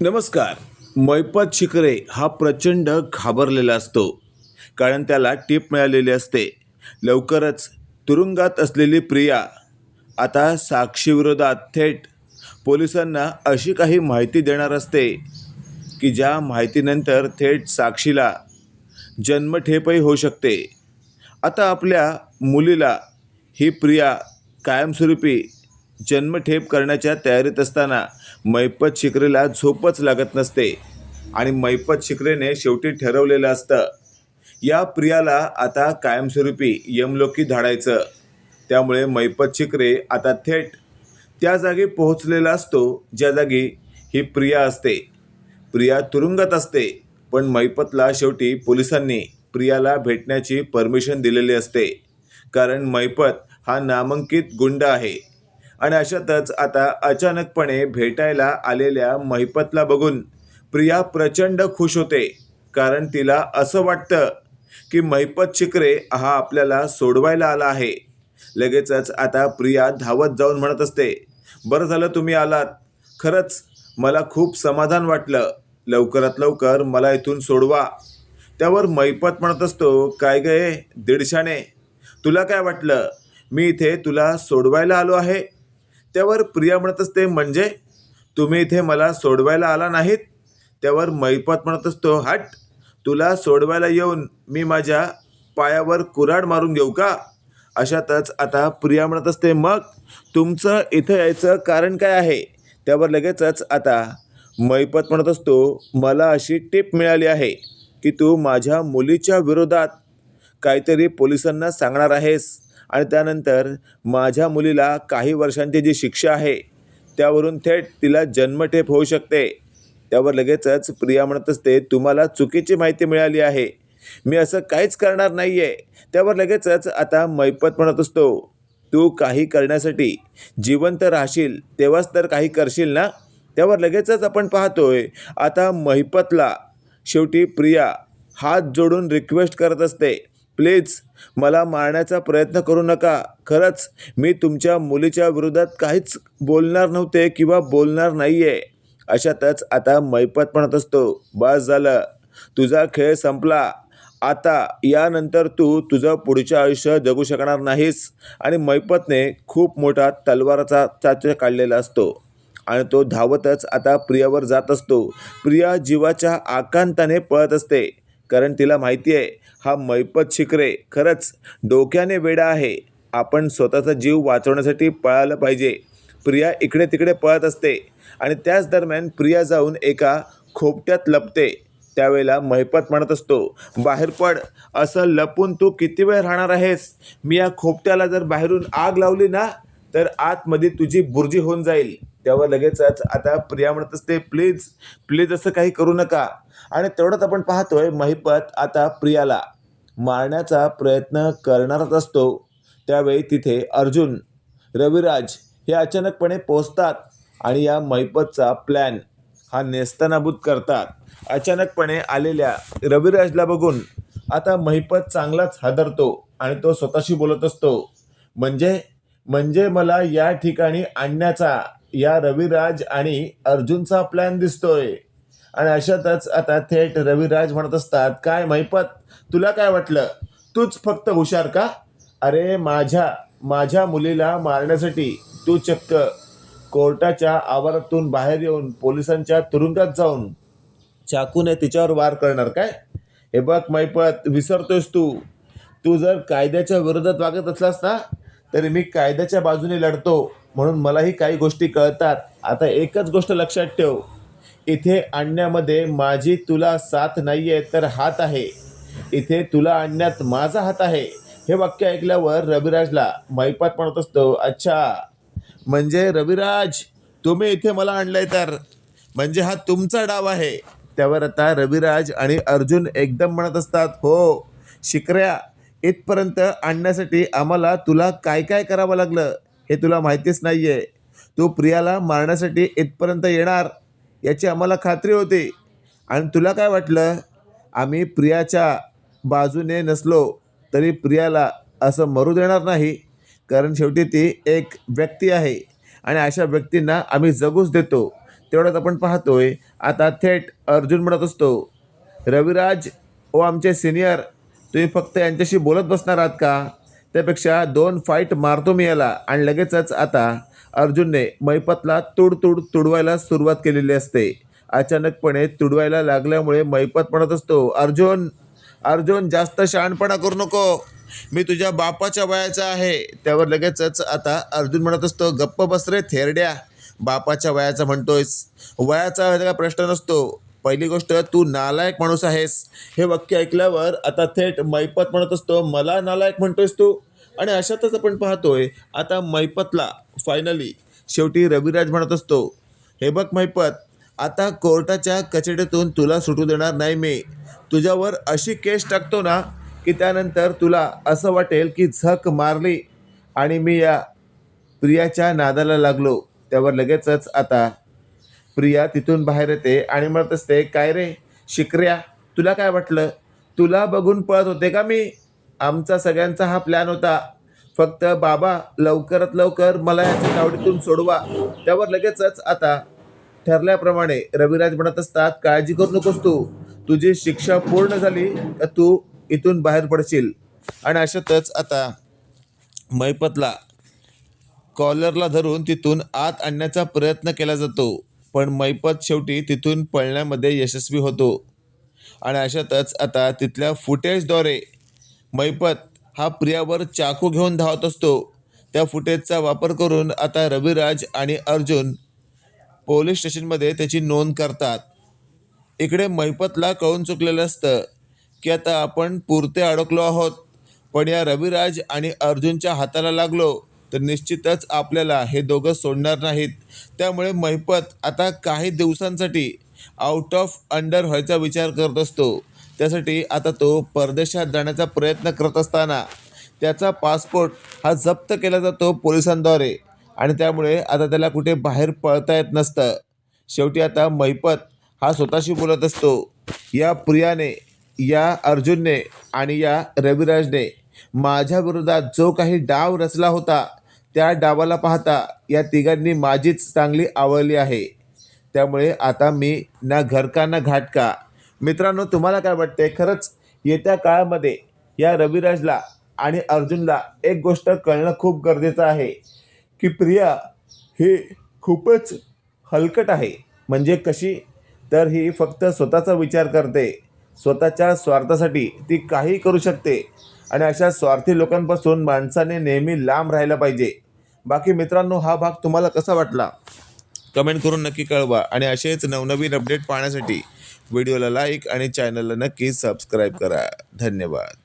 नमस्कार. मैपत शिकरे हा प्रचंड घाबरलेला असतो. कारण त्याला टीप मिळालेली असते. लवकरच तुरुंगात असलेली प्रिया आता साक्षीविरोधात थेट पोलिसांना अशी काही माहिती देणार असते की ज्या माहितीनंतर थेट साक्षीला जन्मठेपही होऊ शकते. आता आपल्या मुलीला ही प्रिया कायमस्वरूपी जन्मठेप करण्याच्या तयारीत असताना मैपत शिकरेला झोपच लागत नसते आणि मैपत शिकरेने शेवटी ठरवलेलं असतं या प्रियाला आता कायमस्वरूपी यमलोकी धाडायचं. त्यामुळे मैपत शिकरे आता थेट त्या जागी पोहोचलेला असतो ज्या जागी ही प्रिया असते. प्रिया तुरुंगात असते पण मैपतला शेवटी पोलिसांनी प्रियाला भेटण्याची परमिशन दिलेली असते. कारण मैपत हा नामांकित गुंड आहे. आणि अशातच आता अचानकपणे भेटायला आलेल्या महिपतला बघून प्रिया प्रचंड खुश होते कारण तिला असं वाटतं की महिपत शिकरे हा आपल्याला सोडवायला आला आहे. लगेचच आता प्रिया धावत जाऊन म्हणत असते बरं झालं तुम्ही आलात. खरंच मला खूप समाधान वाटलं. लवकरात लवकर मला इथून सोडवा. त्यावर मैपत म्हणत असतो काय गये दीडशाने. तुला काय वाटलं? मी इथे तुला सोडवायला आलो आहे? त्यावर प्रिया म्हणत असते म्हणजे? तुम्ही इथे मला सोडवायला आला नाहीत? त्यावर मैपत म्हणत असतो हट तुला सोडवायला येऊन मी माझ्या पायावर कुऱ्हाड मारून घेऊ का? अशातच आता प्रिया म्हणत असते मग तुमचं इथं यायचं कारण काय आहे? त्यावर लगेचच आता मैपत म्हणत असतो मला अशी टीप मिळाली आहे की तू माझ्या मुलीच्या विरोधात काहीतरी पोलिसांना सांगणार आहेस. आणि त्यानंतर माझ्या मुलीला काही वर्षांची जी शिक्षा आहे त्यावरून थेट तिला जन्मठेप होऊ शकते. त्यावर लगेचच प्रिया म्हणत असते तुम्हाला चुकीची माहिती मिळाली आहे. मी असं काहीच करणार नाही आहे त्यावर लगेचच आता मैपत म्हणत असतो तू काही करण्यासाठी जिवंत राहशील तेव्हाच तर काही करशील ना? त्यावर लगेचच आपण पाहतोय आता महिपतला शेवटी प्रिया हात जोडून रिक्वेस्ट करत असते. प्लीज मला मारण्याचा प्रयत्न करू नका. खरंच मी तुमच्या मुलीच्या विरोधात काहीच बोलणार नव्हते किंवा बोलणार नाही आहे अशातच आता मैपत म्हणत असतो बस झालं. तुझा खेळ संपला. आता यानंतर तू तुझं पुढचं आयुष्य जगू शकणार नाहीस. आणि मैपतने खूप मोठा तलवाराचा चाचा काढलेला असतो. आणि तो धावतच आता प्रियावर जात असतो. प्रिया जीवाच्या आकांताने पळत असते. कारण तिला माहिती आहे हा मैपत शिकरे खरंच डोक्याने वेडा आहे. आपण स्वतःचा जीव वाचवण्यासाठी पळालं पाहिजे. प्रिया इकडे तिकडे पळत असते आणि त्याच दरम्यान प्रिया जाऊन एका खोपट्यात लपते. त्यावेळेला महिपत म्हणत असतो बाहेर पड असं लपून तू किती वेळ राहणार आहेस? मी या खोपट्याला जर बाहेरून आग लावली ना तर आतमध्ये तुझी बुर्जी होऊन जाईल. त्यावर लगेचच आता प्रिया म्हणत असते प्लीज प्लीज असं काही करू नका. आणि तेवढंच आपण पाहतोय महिपत आता प्रियाला मारण्याचा प्रयत्न करणारच असतो. त्यावेळी तिथे अर्जुन रविराज हे अचानकपणे पोचतात आणि या महिपतचा प्लॅन हा नेस्तनाबूत करतात. अचानकपणे आलेल्या रविराजला बघून आता महिपत चांगलाच हादरतो आणि तो स्वतःशी बोलत असतो. म्हणजे म्हणजे मला या ठिकाणी आणण्याचा या रविराज आणि अर्जुनचा प्लॅन दिसतोय. आणि अशातच आता थेट रविराज म्हणत असतात काय महिपत तुला काय वाटलं? तूच फक्त हुशार का? अरे माझ्या माझ्या मुलीला मारण्यासाठी तू चक्क कोर्टाच्या आवारातून बाहेर येऊन पोलिसांच्या तुरुंगात जाऊन चाकूने तिच्यावर वार करणार काय? हे बघ मैपत विसरतोयस तू. तू जर कायद्याच्या विरोधात वागत असलास ना तरी मी कायद्याच्या बाजूने लढतो म्हणून मलाही काही गोष्टी कळतात. आता एकच गोष्ट लक्षात ठेव. इथे आणण्यामध्ये माझी तुला साथ नाही आहे तर हात आहे. इथे तुला आणण्यात माझा हात आहे. हे वाक्य ऐकल्यावर रविराजला मैपात म्हणत असतो. अच्छा. म्हणजे रविराज तुम्ही इथे मला आणलंय तर? म्हणजे हा तुमचा डाव आहे. त्यावर आता रविराज आणि अर्जुन एकदम म्हणत असतात हो शिकऱ्या इथपर्यंत आणण्यासाठी आम्हाला तुला काय काय करावं लागलं हे तुला माहितीच नाही आहे तू प्रियाला मारण्यासाठी इथपर्यंत येणार याची आम्हाला खात्री होती. आणि तुला काय वाटलं? आम्ही प्रियाच्या बाजूने नसलो तरी प्रियाला असं मरू देणार नाही कारण शेवटी ती एक व्यक्ती आहे आणि अशा व्यक्तींना आम्ही जगूच देतो. तेवढ्यात आपण पाहतोय आता थेट अर्जुन म्हणत असतो रविराज व आमचे सिनियर तुम्ही फक्त यांच्याशी बोलत बसणार आहात का? त्यापेक्षा दोन फाईट मारतो मी याला. आणि लगेचच आता अर्जुनने मैपतला तुडतुड तुडवायला सुरुवात केलेली असते. अचानकपणे तुडवायला लागल्यामुळे मैपत म्हणत असतो अर्जुन अर्जुन जास्त शहाणपणा करू नको. मी तुझ्या बापाच्या वयाचा आहे. त्यावर लगेचच आता अर्जुन म्हणत असतो गप्प बस रे थेरड्या. बापाच्या वयाचा म्हणतोयस. वयाचा प्रश्न नसतो. पहिली गोष्ट तू नालायक माणूस आहेस. हे वाक्य ऐकल्यावर आता थेट मैपत म्हणत असतो मला नालायक म्हणतोयस तू. आणि अशातच आपण पाहतोय आता मैपतला फायनली शेवटी रविराज म्हणत असतो हे बघ मैपत आता कोर्टाच्या कचेडीतून तुला सुटू देणार नाही मी. तुझ्यावर अशी केस टाकतो ना की त्यानंतर तुला असं वाटेल की झक मारली आणि मी या प्रियाच्या नादाला लागलो. त्यावर लगेचच आता प्रिया तिथून बाहेर येते आणि म्हणत असते काय रे? शिकऱ्या तुला काय वाटलं? तुला बघून पळत होते का मी? आमचा सगळ्यांचा हा प्लॅन होता. फक्त बाबा लवकरात लवकर मला याच्या तावडीतून सोडवा. त्यावर लगेचच आता ठरल्याप्रमाणे रविराज म्हणत असतात काळजी करू नकोस तू. तुझी शिक्षा पूर्ण झाली तर तू इथून बाहेर पडशील? आणि अशातच आता मैपतला कॉलरला धरून तिथून आत आणण्याचा प्रयत्न केला जातो. पण मैपत शेवटी तिथून पळण्यामध्ये यशस्वी होतो. आणि अशातच आता तिथल्या फुटेजद्वारे मैपत हा प्रियावर चाकू घेऊन धावत असतो. त्या फुटेजचा वापर करून आता रविराज आणि अर्जुन पोलीस स्टेशनमध्ये त्याची नोंद करतात. इकडे मैपतला कळून चुकलेलं असतं की आता आपण पुरते अडकलो आहोत पण या रविराज आणि अर्जुनच्या हाताला लागलो. तर निश्चितच आपल्याला हे दोघं सोडणार नाहीत. त्यामुळे महिपत आता काही दिवसांसाठी आउट ऑफ अंडर व्हायचा विचार करत असतो. त्यासाठी आता तो परदेशात जाण्याचा प्रयत्न करत असताना त्याचा पासपोर्ट हा जप्त केला जातो पोलिसांद्वारे. आणि त्यामुळे आता त्याला कुठे बाहेर पळता येत नसतं. शेवटी आता महिपत हा स्वतःशी बोलत असतो. या प्रियाने या अर्जुनने आणि या रविराजने माझ्या विरोधात जो काही डाव रचला होता त्या डावाला पाहता या तिघांनी माझीच चांगली आवडली आहे. त्यामुळे आता मी ना घरका ना घाटका. मित्रांनो तुम्हाला काय वाटते खरंच येत्या काळामध्ये या रविराजला आणि अर्जुनला एक गोष्ट कळणं खूप गरजेचं आहे की प्रिया ही खूपच हलकट आहे. म्हणजे कशी? तर ही फक्त स्वतःचा विचार करते. स्वतःच्या स्वार्थासाठी ती काही करू शकते. आणि अशा स्वार्थी लोकांपासून माणसाने नेहमी लांब राहिलं पाहिजे. बाकी मित्रांनो हा भाग तुम्हाला कसा वाटला? कमेंट करून नक्की कळवा. आणि असेच नवनवीन अपडेट पाहण्यासाठी व्हिडिओला लाईक आणि चॅनलला नक्की सबस्क्राईब करा. धन्यवाद.